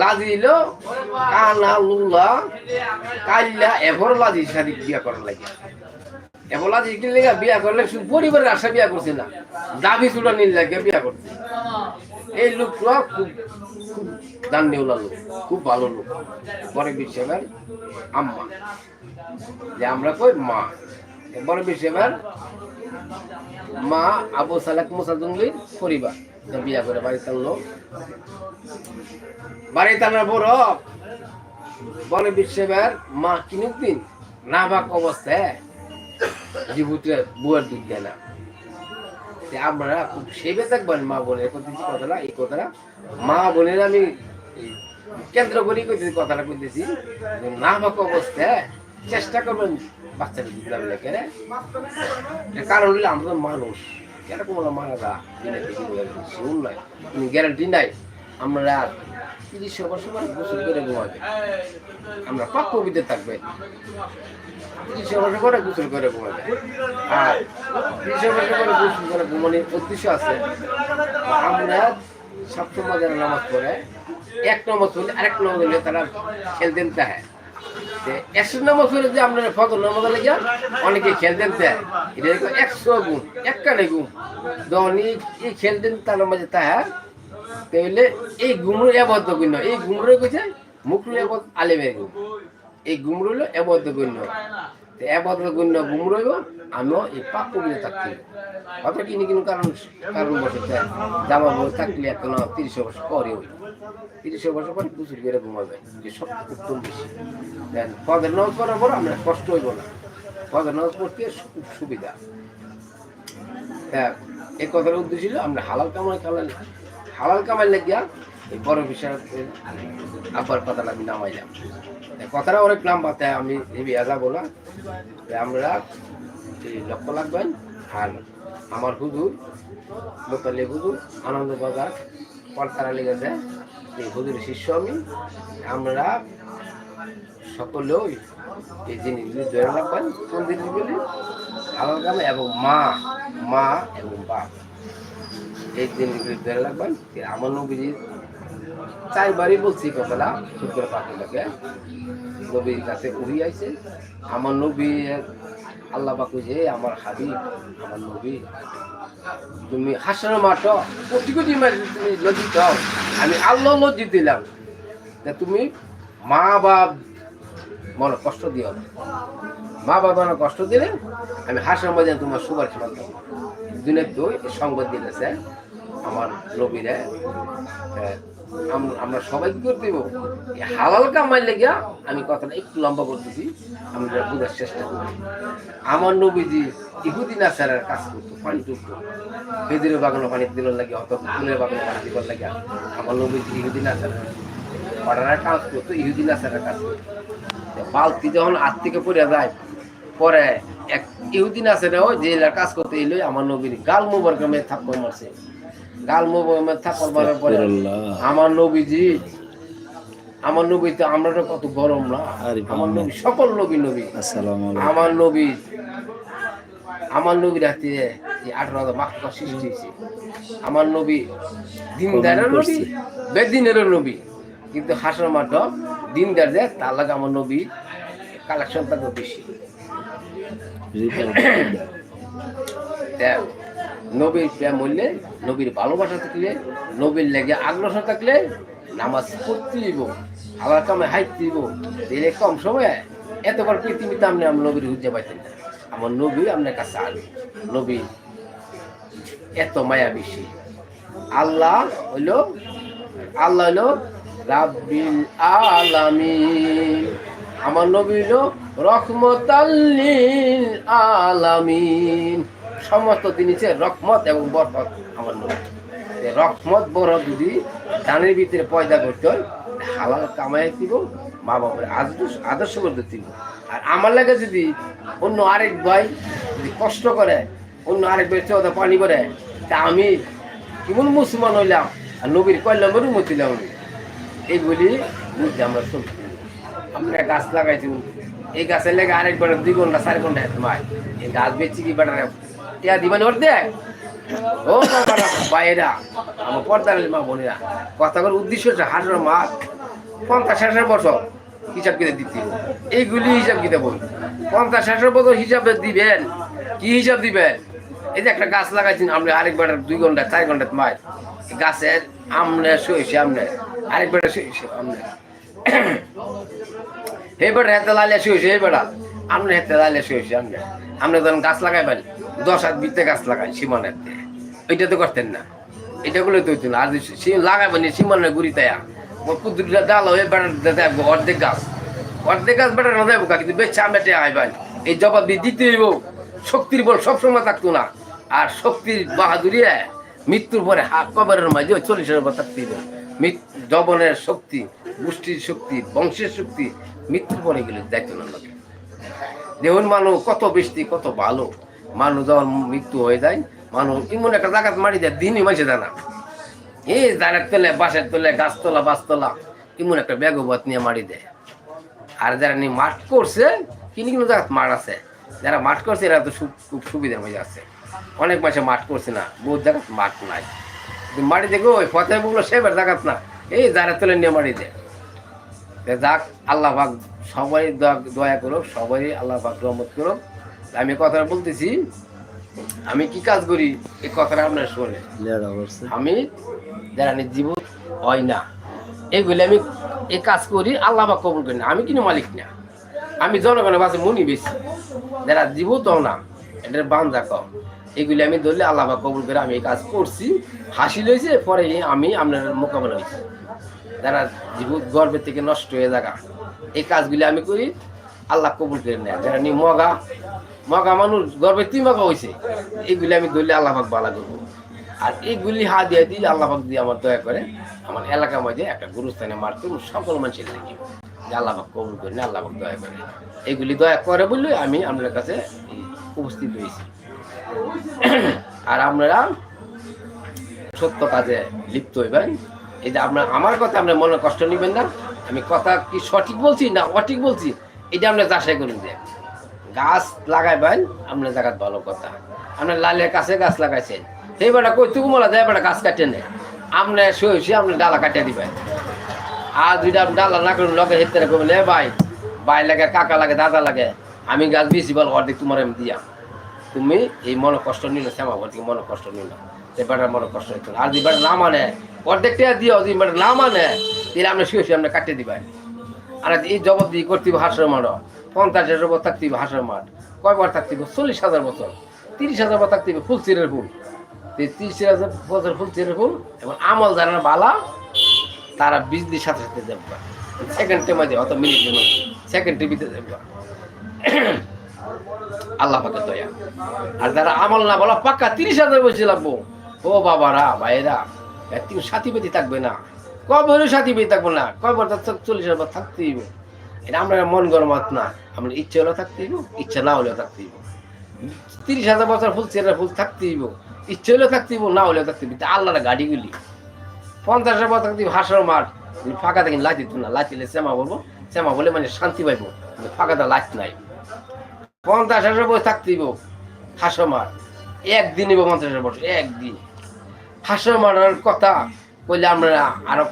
লাজিল কানা, লুলা কাল্লা এভর লাজি শাদি বিয়া করার লাগে। এভর লাজি কি লেগে, বিয়া করলে পরিবারের আশা বিয়া করছে না, দাবি চুড়া নিয়ে লাগে বিয়া করছে। এই লোকটা খুব খুব দান নেওলা লোক, খুব ভালো লোক। পরে বিশ্বের আম্মা। যে আমরা কই মা। বড় বিশ্বের মা আবু সালাক মুসা জঙ্গলির পরিবার। বিয়া করে বাড়ি টানলো বাড়ি টানার বড় বড় বিশ্বের মা কিনুক দিন না বাক অবস্থায় জীবুতে বুয়ার দুধ দেয় না। আমরা খুব সেবে থাকবেন মা বোনের কথা কথাটা, এই কথাটা মা বোনের আমি কেন্দ্র করেই কইতেছি কথাটা কইতেছি না বাক অবস্থায় চেষ্টা করবেন দাবি লেখে কারণ হলে আমরা মানুষ। এরকম হলো মারা শুন নয় গ্যারান্টি নাই আমরা তিরিশ বছর গোসল করে ঘুমাবে আমরা পাক পবিত্র থাকবে তিরিশ বছর পরে গোসল করে ঘুমাবে আর তিরিশ বছর পরে গোসল করে ঘুমানোর উদ্দেশ্য আছে আমরা সবসময় যারা নামাজ পড়ে এক নম্বর হলে আরেক নম্বর তারা খেলতেন তাহে একশো নম্বর হলে যে আপনার ফজর নম্বর লেগে অনেকে খেলতেন একশো গুণ, এককালে গুণ। যখন এই- খেলতেন তার মাঝে তাহা তাহলে এই গুমরু এবদ্ধ গুণ্য এই গুমরু কইছে মুখরু এবদ আলেমের গুণ। এই গুমরু হলো এবদ্ধ গুণ্য এবদ্ধ আমিও কারণ কারণ বসে জামা বউ থাকলে এখন তিরিশ বছর পরে হই তিরিশ বছর পরে প্রচুর করে ঘুমাবে যে সব উত্তম বেশি। দেন, পদের নামাজ পড়ার পর আমরা কষ্ট হইব না। পদের নামাজ পড়তে খুব সুবিধা। হ্যাঁ এই কথার উদ্দেশ্য ছিল আমরা হালাল কামাই কামাই হালাল কামাই লাগিয়া এই বড় বিষয় আব্বার কথাটা আমি নামাইলাম। কথাটা অনেক নাম পাতে আমি হেবি আজা বলা। আমরা লক্ষ্য লাগবেন আর আমার হুজুর লোকালে হুজুর, আনন্দ বাজার পলতারা লেগেছে। এই হুজুরের শিষ্য আমি আমরা সকলেও এই জিনিসগুলি ধরে রাখবেন কোন জিনিসগুলি হালাল কামাই এবং মা মা এবং বাপ। এই জিনিসগুলি ধরে রাখবেন আমার নবীজির চারবারই বলছি কথাটা শুক্র পাখিটাকে নবীর কাছে উড়ি আইছে। আমার নবী আল্লাহ বাকু যে আমার হাবিব, আমার নবী, তুমি হাসার মাঠ কোটি কোটি তুমি লজ্জিত হও। আমি আল্লাহ লজ্জিত দিলাম। তা তুমি মা বাপ মনে কষ্ট দিও না। মা বাবা মনে কষ্ট দিলে আমি হাসার মধ্যে তোমার সুপারিশ মাধ্যম দুনিয়া দুই সংবাদ দিতেছে। আমার নবীরে আমরা সবাই কি করতে হালাল কামাই লেগিয়া আমি কথাটা একটু লম্বা করতেছি আমরা বোঝার চেষ্টা করি। আমার নবীজি ইহুদি নাসারের কাজ করতো, পানি টুকতো বেদিনের বাগানো পানি দিবার লাগে অত ফুলের বাগানো পানি দিবার লাগে আমার নবীজি ইহুদি নাসারের পাড়ার কাজ করতো ইহুদি নাসারের কাজ করতো। বালতি যখন হাত থেকে পড়ে যায়, পরে এক ইহুদিন আছে রে ওই যে কাজ করতে এলো আমার নবীর গাল মোবার গ্রামে থাপ্পড় মারছে। গাল পরে। আমার নবীজি আমার নবী তো আমরা কত গরম না। আরে আমার নবী সকল নবী নবী। আমার নবী আমার আঠারো সৃষ্টি হয়েছে। আমার নবী দিনদারের নবী বেদিনেরও নবী। কিন্তু হাসর মাঠ দিনদার যে তার লাগে আমার নবী কালেকশন থাকে বেশি। নবীর প্রেম হইলে, নবীর ভালোবাসা থাকলে, নবীর লেগে আগ্রহ থাকলে নামাজ পড়তে দিব আবার কামে হাইতে দিব দিলে কম সময়ে এতবার পৃথিবীতে আপনি আমার নবীর হুজে পাইতেন না। আমার নবী আপনার কাছে আলো। নবী এত মায়া বেশি আল্লাহ হইল আল্লাহ হইল রাব্বিল আলামিন। আমার নবী হইল রহমতাল্লিল আলামিন। সমস্ত জিনিসের রকমত এবং বরকত আমার নবী। রকমত বড় যদি দানের ভিতরে পয়দা করতে হয় হালাল কামাই দিব, মা বাবার আদর্শ আদর্শ করতে দিব। আর আমার লাগে যদি অন্য আরেক ভাই যদি কষ্ট করে, অন্য আরেক ভাই চোদা পানি করে, তা আমি কেমন মুসলমান হইলাম, আর নবীর কল্যাণ মতি আমি। এই বলি বুঝতে আমরা চলছি আমরা গাছ লাগাইছি এই গাছের লেগে আরেক বেড়া দুই ঘণ্টা, চার ঘণ্টা মায়। এই গাছ বেচছি কি বেড়া টিয়া দিবানি ওর দেয় ও বাইরা। আমার পর্দার মা, বোনেরা। কথা বলার উদ্দেশ্য হচ্ছে হাজার মাস পঞ্চাশ ষাটের বছর হিসাব কিনে দিতে এইগুলি হিসাব কিনে বলুন পঞ্চাশ ষাটের বছর হিসাবে দিবেন। কি হিসাব দিবেন? এই যে একটা গাছ লাগাইছেন আপনি আরেকবার দুই ঘণ্টা, চার ঘণ্টা মার গাছের আমনে শুয়েছে আমনে। আরেকবার শুয়েছে আমনে। এবার হেতে লাইলে শুয়েছে এবার আমনে হেতে লাইলে শুয়েছে আমনে। আপনি যখন গাছ লাগাইবেন। দশ হাত বিতে গাছ লাগাই সীমানের ওইটা তো করতেন না। এটা গুলো তো হইতো আর যদি সে লাগাইবেন সীমানের গুড়ি তাইয়া কুদুরটা ডাল হয়ে বেড়াতে দেবো অর্ধেক গাছ। অর্ধেক গাছ বেড়া না দেবো কিন্তু বেছে আমরা আইবেন। এই জবাব দিয়ে দিতে হইব, শক্তির বল সবসময় থাকতো না। আর শক্তির বাহাদুরি মৃত্যুর পরে হাত কবরের মাঝে চল্লিশের উপর থাকতে হইব। জবনের শক্তি, গোষ্ঠীর শক্তি, বংশের শক্তি, মৃত্যুর পরে গেলে দেখতো না দেখুন মানুষ কত বৃষ্টি কত ভালো। মানুষ যখন মৃত্যু হয়ে যায়, মানুষ এমন একটা জাগাত মারি দেয়, দিনই মাসে দেয় না এই দাঁড়ের তলে বাঁশের তলে, গাছতলা বাসতলা এমন একটা বেগবত নিয়ে মারি দেয়। আর যারা নিয়ে মাঠ করছে কিনি কিনো জায়গাত মাঠ আছে। যারা মাঠ করছে, এরা তো খুব সুবিধার মধ্যে আছে। অনেক মাসে মাঠ করছে না, বহুত জায়গাত মাঠ নাই। কিন্তু মাটি দেখো ওই ফতেহ বুকলো সেবার জায়গাত না, এই যারা তলে নিয়ে মারি দেয়। যাক, আল্লাহ পাক সবাই দয়া- দয়া করুক, সবাই আল্লাহ পাক রহমত করুক। আমি কথাটা বলতেছি আমি কি কাজ করি? এই কথাটা আপনার শোনে। আমি যারা জীবন হয় না। এগুলি আমি এই কাজ করি আল্লাহ পাক কবুল করি না আমি কিন্তু মালিক না। আমি জনগণের কাছে মনি বেশি। যারা জীবত না এটার বান্ধা কম। এগুলি আমি ধরলে আল্লাহ পাক কবুল করে আমি এই কাজ করছি। হাসি লইছে পরে আমি আপনার মোকাবেলা হয়েছি। যারা জীবন গর্বের থেকে নষ্ট হয়ে থাকা এই কাজগুলি আমি করি আল্লাহ কবুল করে নেয়। যারা নি মগা মগা মানুষ, গর্বে তুই মগা হয়েছে এইগুলি আমি ধরলে আল্লাহাক বালা করব। আর এইগুলি হা দিয়ে দিলে আল্লাহাক দিয়ে আমার দয়া করে, আমার এলাকার মধ্যে একটা গুরুস্থানে মারতে সকল মানুষের লাগে। যে আল্লাহ পাক কবুল করে না আল্লাহাক দয়া করে। এইগুলি দয়া করে বললে আমি আপনার কাছে উপস্থিত হয়েছি। আর আপনারা সত্য কাজে লিপ্ত হইবেন, এই যে আপনার আমার কথা আপনার মনে কষ্ট নেবেন না। আমি কথা কি সঠিক বলছি না অঠিক বলছি, এটা আপনি যাচাই করুন যে গাছ লাগাইবেন আপনার জায়গাত ভালো কথা। আপনার লালের কাছে গাছ লাগাইছেন। সেই বেটা কই তুকু মোলা যায় বেটা গাছ কাটে নেই আপনি শুয়েছি আপনি ডালা কাটিয়ে দিবেন আর দুইটা আপনি ডালা না করুন লগে হেতে এ ভাই ভাই লাগে, কাকা লাগে, দাদা লাগে। আমি গাছ বেশি বল অর্ধেক তোমার আমি দিয়া। তুমি এই মনে কষ্ট নিল, শ্যামা ভর্তি মনে কষ্ট নিল। সে বেটার মনে কষ্ট না। আর যদি বেটা না মানে অর্ধেকটা দিও, যদি বেটা না মানে তাহলে আমরা শুয়ে শুয়ে আমরা কাটিয়ে দিবেন আর এই জগৎ দিয়ে করতে হাঁসের মাঠ পঞ্চাশের উপর থাকতে হবে হাঁসের মাঠ। কয়বার থাকতে হবে? চল্লিশ হাজার বছর। তিরিশ হাজার বছর থাকতে হবে ফুল। চিরের ফুল তিরিশ হাজার বছর ফুল চিরের ফুল এবং আমল যারা বালা, তারা বিজলির সাথে সাথে যাবে সেকেন্ডের মধ্যে অত মিনিটের মধ্যে সেকেন্ড টিভিতে যাবে আল্লাহ পাকে দয়া। আর যারা আমল না বলা, পাক্কা তিরিশ হাজার বসে লাগবো। ও বাবারা ভাইরা তুমি সাথী পেতে থাকবে না। কবে সাথী পেতে থাকব না। কয়বার চল্লিশ হাজার থাকতে হইব এটা আমরা মন গরমাত না। আমরা ইচ্ছে হলেও থাকতে হইব, ইচ্ছা না হলেও থাকতে হইব। তিরিশ হাজার বছর ফুল চেরা ফুল থাকতে হইব, ইচ্ছে হলেও থাকতে হইব, না হলেও থাকতে হইব আল্লাহর গাড়িগুলি। পঞ্চাশ বছর থাকতে হাঁসের মাঠ ফাঁকা দেখেন লাইতে দিত না লাইতিলে শ্যামা বলব, শ্যামা বলে মানে শান্তি পাইবো ফাঁকাটা লাইট নাই। পঞ্চাশ হাজার বছর থাকতে হইব হাঁসো মার একদিন হইব পঞ্চাশ হাজার বছর, একদিন। হাঁসো মারার কথা কইলে আমরা আরও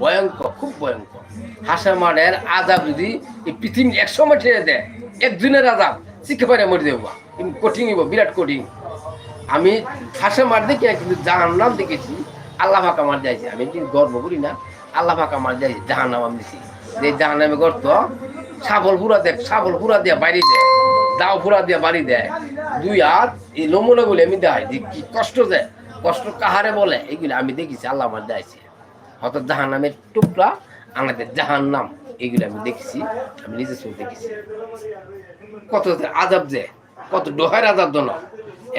ভয়ঙ্কর, খুব ভয়ঙ্কর। হাঁসা মারের আজাব যদি এই পৃথিবী একশো মাঠ দেয়, একদিনের আজাব শিখে পারে মরে দেবো কঠিন বিরাট কঠিন। আমি হাঁসা মার দেখি কিন্তু জাহান নাম দেখেছি, আল্লাহ ফাঁকা মার যাইছি আমি কিন্তু গর্ব করি না, আল্লাহ ফাঁকা মার যাইছি জাহান নাম আমি দিছি। যে জাহান নামে গর্ত, ছাগল পুরা দেয় সাবল পুরা দিয়ে বাড়ি দেয়, দাও পুরা দিয়ে বাড়ি দেয়। দুই হাত, এই নমুনা গুলি আমি দেয় যে কি কষ্ট দেয়, কষ্ট কাহারে বলে, এগুলো আমি দেখেছি, আল্লাহ আমার যাইছে হয়তো জাহান নামের টুকরা, আমাদের জাহান নাম এগুলো আমি দেখেছি, আমি নিজে চোখ দেখেছি কত আজাব যে, কত ডোহের আজাব জনক